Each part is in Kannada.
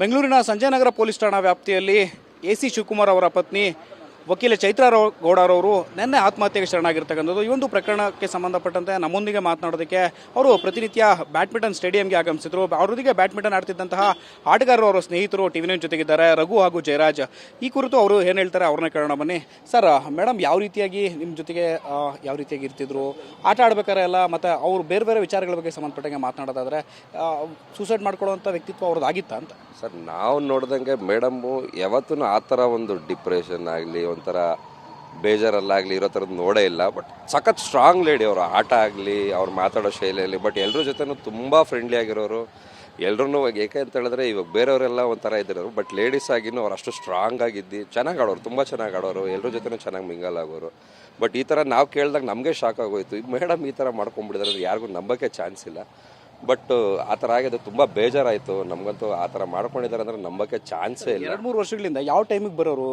ಬೆಂಗಳೂರಿನ ಸಂಜಯನಗರ ಪೊಲೀಸ್ ಠಾಣಾ ವ್ಯಾಪ್ತಿಯಲ್ಲಿ ಎ ಸಿ ಶಿವಕುಮಾರ್ ಅವರ ಪತ್ನಿ ವಕೀಲ ಚೈತ್ರ ರೋ- ಗೌಡರವರು ನಿನ್ನೆ ಆತ್ಮಹತ್ಯೆಗೆ ಶರಣಾಗಿರ್ತಕ್ಕಂಥದ್ದು. ಈ ಒಂದು ಪ್ರಕರಣಕ್ಕೆ ಸಂಬಂಧಪಟ್ಟಂತೆ ನಮ್ಮೊಂದಿಗೆ ಮಾತನಾಡೋದಕ್ಕೆ ಅವರು ಪ್ರತಿನಿತ್ಯ ಬ್ಯಾಡ್ಮಿಂಟನ್ ಸ್ಟೇಡಿಯಂಗೆ ಆಗಮಿಸಿದ್ರು. ಅವರೊಂದಿಗೆ ಬ್ಯಾಡ್ಮಿಂಟನ್ ಆಡ್ತಿದ್ದಂತಹ ಆಟಗಾರರು ಅವರ ಸ್ನೇಹಿತರು ಟಿವಿ ನೈನ್ ಜೊತೆಗಿದ್ದಾರೆ. ರಘು ಹಾಗೂ ಜಯರಾಜ್. ಈ ಕುರಿತು ಅವರು ಏನು ಹೇಳ್ತಾರೆ ಅವ್ರನ್ನ ಕೇಳೋಣ ಬನ್ನಿ. ಸರ್ ಮೇಡಮ್ ಯಾವ ರೀತಿಯಾಗಿ ನಿಮ್ಮ ಜೊತೆಗೆ ಯಾವ ರೀತಿಯಾಗಿ ಇರ್ತಿದ್ರು? ಆಟ ಆಡ್ಬೇಕಾರೆ ಎಲ್ಲ, ಮತ್ತು ಅವರು ಬೇರೆ ಬೇರೆ ವಿಚಾರಗಳ ಬಗ್ಗೆ ಸಂಬಂಧಪಟ್ಟಂಗೆ ಮಾತನಾಡೋದಾದರೆ ಸೂಸೈಡ್ ಮಾಡ್ಕೊಳ್ಳೋವಂಥ ವ್ಯಕ್ತಿತ್ವ ಅವ್ರದ್ದು ಆಗಿತ್ತಾ ಅಂತ? ಸರ್, ನಾವು ನೋಡ್ದಂಗೆ ಮೇಡಮ್ಮು ಯಾವತ್ತೂ ಆ ಥರ ಒಂದು ಡಿಪ್ರೆಷನ್ ಆಗಲಿ ಒಂಥರ ಬೇಜಾರಲ್ಲಾಗಲಿ, ಇರೋ ಥರದ್ದು ನೋಡೇ ಇಲ್ಲ. ಬಟ್ ಸಖತ್ ಸ್ಟ್ರಾಂಗ್ ಲೇಡಿ ಅವರು. ಆಟ ಆಗಲಿ, ಅವ್ರು ಮಾತಾಡೋ ಶೈಲಿಯಲ್ಲಿ. ಬಟ್ ಎಲ್ಲರ ಜೊತೆನೂ ತುಂಬ ಫ್ರೆಂಡ್ಲಿ ಆಗಿರೋರು. ಎಲ್ಲರೂ ಏಕೆ ಅಂತ ಹೇಳಿದ್ರೆ, ಇವಾಗ ಬೇರೆಯವರೆಲ್ಲ ಒಂಥರ ಇದ್ದಿರೋರು. ಬಟ್ ಲೇಡೀಸ್ ಆಗಿನೂ ಅವ್ರು ಅಷ್ಟು ಸ್ಟ್ರಾಂಗ್ ಆಗಿದ್ದು, ಚೆನ್ನಾಗಿ ಆಡೋರು, ತುಂಬ ಚೆನ್ನಾಗಿ ಆಡೋರು. ಎಲ್ಲರ ಜೊತೆನೂ ಚೆನ್ನಾಗಿ ಮಿಂಗಲ್ ಆಗೋರು. ಬಟ್ ಈ ಥರ ನಾವು ಕೇಳಿದಾಗ ನಮಗೆ ಶಾಕ್ ಆಗೋಯ್ತು. ಮೇಡಮ್, ಈ ಥರ ಮಾಡ್ಕೊಂಡ್ಬಿಟ್ಟಿದ್ರೆ ಯಾರಿಗೂ ನಂಬೋಕ್ಕೆ ಚಾನ್ಸ್ ಇಲ್ಲ. ಬಟ್ ಆ ಥರ ಆಗಿದೆ. ತುಂಬ ಬೇಜಾರಾಯಿತು. ನಮಗಂತೂ ಆ ಥರ ಮಾಡ್ಕೊಂಡಿದ್ದಾರೆ ಅಂದ್ರೆ ನಂಬಕ್ಕೆ ಚಾನ್ಸೇ ಇಲ್ಲ. ಎರಡು ಮೂರು ವರ್ಷಗಳಿಂದ ಯಾವ ಟೈಮಿಗೆ ಬರೋರು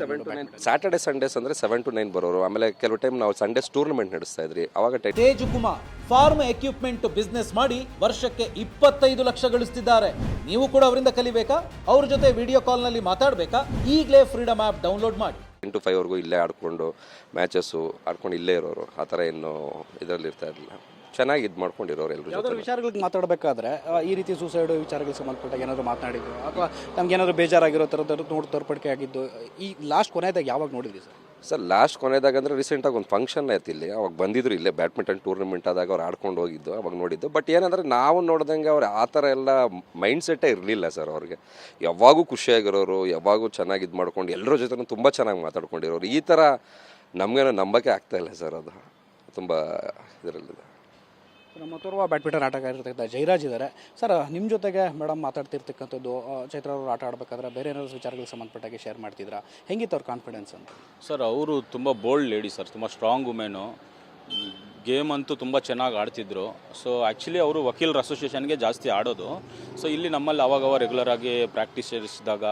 seven to nine Saturday Sundays ಅಂದರೆ ಸೆವೆನ್ ಟು ನೈನ್ ಬರೋರು. ಆಮೇಲೆ ಕೆಲವು ಟೈಮ್ ನಾವು ಸಂಡೇಸ್ ಟೂರ್ನಮೆಂಟ್ ನಡೆಸ್ತಾ ಇದ್ರಿ. ಅವಾಗ Teju Kumar farm equipment business ಮಾಡಿ ವರ್ಷಕ್ಕೆ ಇಪ್ಪತ್ತೈದು ಲಕ್ಷ ಗಳಿಸ್ತಿದ್ದಾರೆ. ನೀವು ಕೂಡ ಅವರಿಂದ ಕಲಿಬೇಕಾ? ಅವ್ರ ಜೊತೆ ವಿಡಿಯೋ ಕಾಲ್ನಲ್ಲಿ ಮಾತಾಡಬೇಕಾ? ಈಗಲೇ ಫ್ರೀಡಮ್ ಆ್ಯಪ್ ಡೌನ್ಲೋಡ್ ಮಾಡಿ. ಟೆನ್ ಟು ಫೈವ್ವರೆಗೂ ಇಲ್ಲೇ ಆಡ್ಕೊಂಡು ಮ್ಯಾಚಸ್ಸು ಆಡ್ಕೊಂಡು ಇಲ್ಲೇ ಇರೋರು. ಆ ಥರ ಏನು ಇದರಲ್ಲಿ ಇರ್ತಾ ಇರಲಿಲ್ಲ. ಚೆನ್ನಾಗಿ ಇದು ಮಾಡ್ಕೊಂಡಿರೋರು ಎಲ್ಲರೂ ಯಾವ್ದಾದ್ರು ವಿಚಾರಗಳಿಗೆ ಮಾತಾಡಬೇಕಾದ್ರೆ ಆ, ಈ ರೀತಿ ಸೂಸೈಡ್ ವಿಚಾರಗಳಿಗೆ ಸಂಬಂಧಪಟ್ಟ ಏನಾದರೂ ಮಾತನಾಡಿದ್ದು ಅಥವಾ ನಮ್ಗೆ ಏನಾದ್ರು ಬೇಜಾರಾಗಿರೋ ಥರದ್ದು ನೋಡಿ ತೋರ್ಪಡಿಕೆ ಆಗಿದ್ದು ಈ ಲಾಸ್ಟ್ ಕೊನೆಯದಾಗ ಯಾವಾಗ ನೋಡಿದ್ರಿ ಸರ್? ಸರ್ ಲಾಸ್ಟ್ ಕೊನೆದಾಗ ಅಂದರೆ ರೀಸೆಂಟಾಗಿ ಒಂದು ಫಂಕ್ಷನ್ ಆಯ್ತು ಇಲ್ಲಿ. ಅವಾಗ ಬಂದಿದ್ರು ಇಲ್ಲೇ ಬ್ಯಾಡ್ಮಿಂಟನ್ ಟೂರ್ನಮೆಂಟ್ ಆದಾಗ ಅವ್ರು ಆಡ್ಕೊಂಡು ಹೋಗಿದ್ದು ಅವಾಗ ನೋಡಿದ್ದು. ಬಟ್ ಏನಂದರೆ ನಾವು ನೋಡ್ದಂಗೆ ಅವ್ರು ಆ ಥರ ಎಲ್ಲ ಮೈಂಡ್ ಸೆಟ್ಟೇ ಇರಲಿಲ್ಲ ಸರ್ ಅವ್ರಿಗೆ. ಯಾವಾಗೂ ಖುಷಿಯಾಗಿರೋರು ಯಾವಾಗೂ ಚೆನ್ನಾಗಿ ಇದು ಮಾಡ್ಕೊಂಡು ಎಲ್ಲರ ಜೊತೆ ತುಂಬ ಚೆನ್ನಾಗಿ ಮಾತಾಡ್ಕೊಂಡಿರೋರು. ಈ ಥರ ನಮಗೇನೋ ನಂಬಕ್ಕೆ ಆಗ್ತಾ ಇಲ್ಲ ಸರ್ ಅದು. ತುಂಬ ಇದರಲ್ಲಿದೆ. ನಮ್ಮ ತೋರ್ವ ಬ್ಯಾಡ್ಮಿಂಟನ್ ಆಟಗಾರ ಇರ್ತಕ್ಕಂಥ ಜಯರಾಜ್ ಇದ್ದಾರೆ ಸರ್ ನಿಮ್ಮ ಜೊತೆಗೆ ಮೇಡಮ್ ಮಾತಾಡ್ತಿರ್ತಕ್ಕಂಥದ್ದು ಚೈತ್ರ ಅವರು ಆಟ ಆಡಬೇಕಾದ್ರೆ ಬೇರೆ ಏನಾದ್ರು ವಿಚಾರಗಳಿಗೆ ಸಂಬಂಧಪಟ್ಟಾಗೆ ಶೇರ್ ಮಾಡ್ತಿದ್ರಾ? ಹೆಂಗಿತ್ತು ಅವ್ರ ಕಾನ್ಫಿಡೆನ್ಸ್ ಅಂತ? ಸರ್, ಅವರು ತುಂಬ ಬೋಲ್ಡ್ ಲೇಡಿ ಸರ್, ತುಂಬ ಸ್ಟ್ರಾಂಗ್ ವುಮೆನು ಗೇಮ್ ಅಂತೂ ತುಂಬ ಚೆನ್ನಾಗಿ ಆಡ್ತಿದ್ರು. ಸೊ ಆ್ಯಕ್ಚುಲಿ ಅವರು ವಕೀಲರ ಅಸೋಸಿಯೇಷನ್ಗೆ ಜಾಸ್ತಿ ಆಡೋದು. ಸೊ ಇಲ್ಲಿ ನಮ್ಮಲ್ಲಿ ಅವಾಗವ ರೆಗ್ಯುಲರ್ ಆಗಿ ಪ್ರಾಕ್ಟೀಸ್ ಇರಿಸಿದಾಗ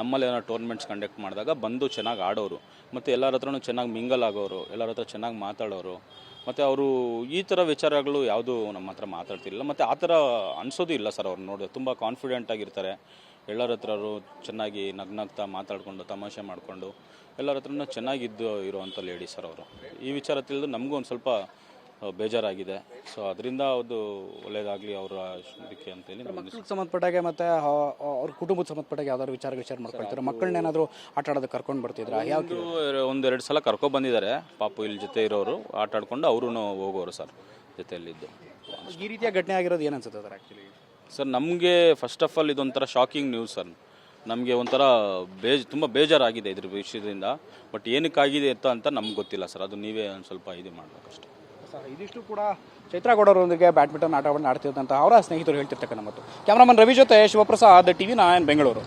ನಮ್ಮಲ್ಲಿ ಏನೋ ಟೂರ್ನಮೆಂಟ್ಸ್ ಕಂಡಕ್ಟ್ ಮಾಡಿದಾಗ ಬಂದು ಚೆನ್ನಾಗಿ ಆಡೋರು. ಮತ್ತು ಎಲ್ಲರ ಹತ್ರನೂ ಚೆನ್ನಾಗಿ ಮಿಂಗಲ್ ಆಗೋರು, ಎಲ್ಲರ ಹತ್ರ ಚೆನ್ನಾಗಿ ಮಾತಾಡೋರು. ಮತ್ತು ಅವರು ಈ ಥರ ವಿಚಾರಗಳು ಯಾವುದು ನಮ್ಮ ಹತ್ರ ಮಾತಾಡ್ತಿರಲಿಲ್ಲ. ಮತ್ತು ಆ ಥರ ಅನಿಸೋದು ಇಲ್ಲ ಸರ್ ಅವ್ರು ನೋಡಿದ್ರೆ ತುಂಬ ಕಾನ್ಫಿಡೆಂಟ್ ಆಗಿರ್ತಾರೆ. ಎಲ್ಲರ ಅವರು ಚೆನ್ನಾಗಿ ನಗ್ನಗ್ತಾ ಮಾತಾಡಿಕೊಂಡು, ತಮಾಷೆ ಮಾಡಿಕೊಂಡು ಎಲ್ಲರ ಹತ್ರನೂ ಚೆನ್ನಾಗಿದ್ದು ಇರುವಂಥ ಲೇಡಿ ಸರ್ ಅವರು. ಈ ವಿಚಾರ ತಿಳಿದು ನಮಗೂ ಒಂದು ಸ್ವಲ್ಪ ಬೇಜಾರಾಗಿದೆ. ಸೊ ಅದರಿಂದ ಅದು ಒಳ್ಳೇದಾಗಲಿ ಅವರ ಇದಕ್ಕೆ ಅಂತೇಳಿ ನಾವು ಮಕ್ಳಿಗೆ ಸಂಬಂಧಪಟ್ಟಾಗೆ ಮತ್ತೆ ಆ, ಅವ್ರ ಕುಟುಂಬದ ಸಂಬಂಧಪಟ್ಟಾಗೆ ಯಾವ್ದಾದ್ರು ವಿಚಾರ ವಿಚಾರ ಮಾಡ್ಕೊಳ್ತಾರೆ? ಮಕ್ಕಳನ್ನ ಏನಾದ್ರು ಆಟ ಆಡೋದಕ್ಕೆ ಕರ್ಕೊಂಡು ಬರ್ತಿದ್ರ? ಯಾವ ಒಂದು ಒಂದೆರಡು ಸಲ ಕರ್ಕೊ ಬಂದಿದ್ದಾರೆ. ಪಾಪು ಇಲ್ಲಿ ಜೊತೆ ಇರೋರು ಆಟ ಆಡ್ಕೊಂಡು ಅವರು ಹೋಗೋರು ಸರ್ ಜೊತೆಯಲ್ಲಿದ್ದು. ಈ ರೀತಿಯ ಘಟನೆ ಆಗಿರೋದು ಏನು ಅನ್ಸುತ್ತೆ ಸರ್ ಆ್ಯಕ್ಚುಲಿ ಸರ್ ನಮಗೆ ಫಸ್ಟ್ ಆಫ್ ಆಲ್ ಇದೊಂಥರ ಶಾಕಿಂಗ್ ನ್ಯೂಸ್ ಸರ್. ನಮಗೆ ಒಂಥರ ಬೇಜ್ ತುಂಬ ಬೇಜಾರಾಗಿದೆ ಇದ್ರ ವಿಷಯದಿಂದ. ಬಟ್ ಏನಕ್ಕಾಗಿದೆ ಅಂತ ಅಂತ ನಮ್ಗೆ ಗೊತ್ತಿಲ್ಲ ಸರ್. ಅದು ನೀವೇ ಒಂದು ಸ್ವಲ್ಪ ಇದು ಮಾಡಬೇಕಷ್ಟೆ. ಸರ್ ಇದಿಷ್ಟು ಕೂಡ ಚೈತ್ರಗೌಡರೊಂದಿಗೆ ಬ್ಯಾಡ್ಮಿಂಟನ್ ಆಟವನ್ನು ಆಡ್ತಿದ್ದಂತಹ ಅವರ ಸ್ನೇಹಿತರು ಹೇಳ್ತಿರ್ತಕ್ಕಂಥ ಮತ್ತು ಕ್ಯಾಮ್ರಾಮನ್ ರವಿ ಜೊತೆ ಶಿವಪ್ರಸಾದ್, ಟಿವಿ ನಾಯನ್, ಬೆಂಗಳೂರು.